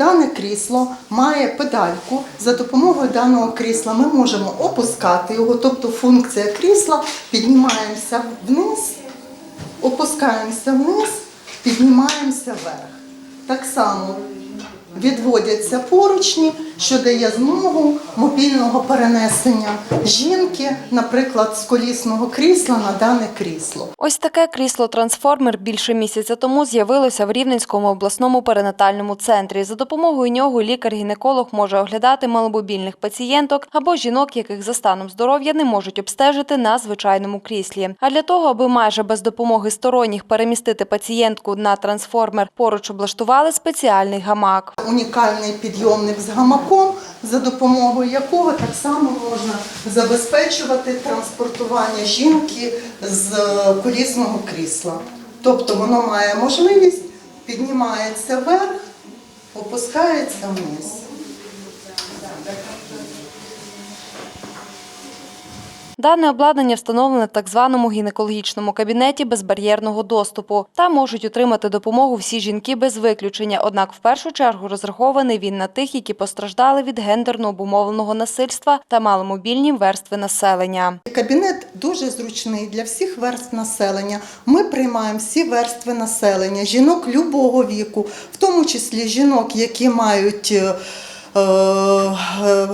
дане крісло має педальку. За допомогою даного крісла ми можемо опускати його, тобто функція крісла піднімаємося вниз, опускаємося вниз, піднімаємося вверх. Так само відводяться поручні, що дає змогу мобільного перенесення жінки, наприклад, з колісного крісла на дане крісло. Ось таке крісло-трансформер більше місяця тому з'явилося в Рівненському обласному перинатальному центрі. За допомогою нього лікар-гінеколог може оглядати маломобільних пацієнток або жінок, яких за станом здоров'я не можуть обстежити на звичайному кріслі. А для того, аби майже без допомоги сторонніх перемістити пацієнтку на трансформер, поруч облаштували спеціальний гамак. Унікальний підйомник з гамаком, за допомогою якого так само можна забезпечувати транспортування жінки з е, колісного крісла. Тобто воно має можливість піднімається вверх, опускається вниз. Дане обладнання встановлене в так званому гінекологічному кабінеті безбар'єрного доступу. Там можуть отримати допомогу всі жінки без виключення. Однак в першу чергу розрахований він на тих, які постраждали від гендерно обумовленого насильства та маломобільні верстви населення. Кабінет дуже зручний для всіх верств населення. Ми приймаємо всі верстви населення, жінок любого віку, в тому числі жінок, які мають. е, е,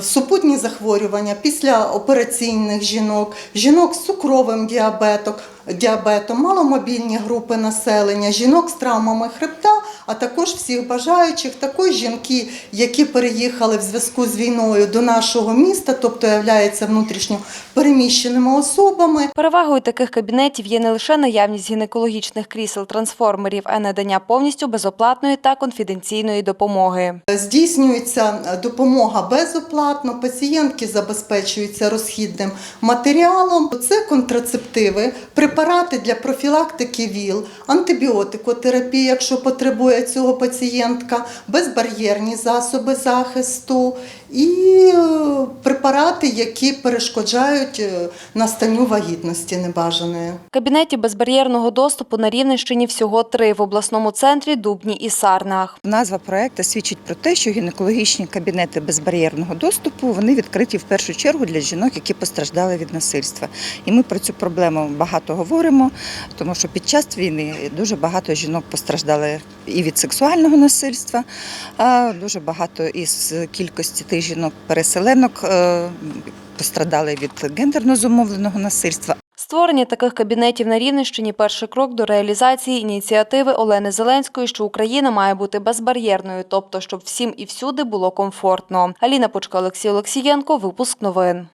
Супутні захворювання після операційних жінок, жінок з цукровим діабетом, діабетом, маломобільні групи населення, жінок з травмами хребта, а також всіх бажаючих, також жінки, які переїхали в зв'язку з війною до нашого міста, тобто являються внутрішньо переміщеними особами. Перевагою таких кабінетів є не лише наявність гінекологічних крісел-трансформерів, а й надання повністю безоплатної та конфіденційної допомоги. Здійснюється допомога безоплатно, пацієнтки забезпечуються розхідним матеріалом. Це контрацептиви, препарати для профілактики ВІЛ, антибіотикотерапія, якщо потребує цього пацієнтка, безбар'єрні засоби захисту і е, препарати, які перешкоджають е, настанню вагітності небажаної. Кабінетів безбар'єрного доступу на Рівненщині всього три в обласному центрі Дубні і Сарнах. Назва проекту свідчить про те, що гінекологічні кабінети безбар'єрного доступу вони відкриті в першу чергу для жінок, які постраждали від насильства. І ми про цю проблему багато говоримо, тому що під час війни дуже багато жінок постраждали і від сексуального насильства, а дуже багато із кількості тих жінок-переселенок е, пострадали від гендерно зумовленого насильства. Створення таких кабінетів на Рівненщині – перший крок до реалізації ініціативи Олени Зеленської, що Україна має бути безбар'єрною, тобто щоб всім і всюди було комфортно. Аліна Почка, Олексій Олексієнко, випуск новин.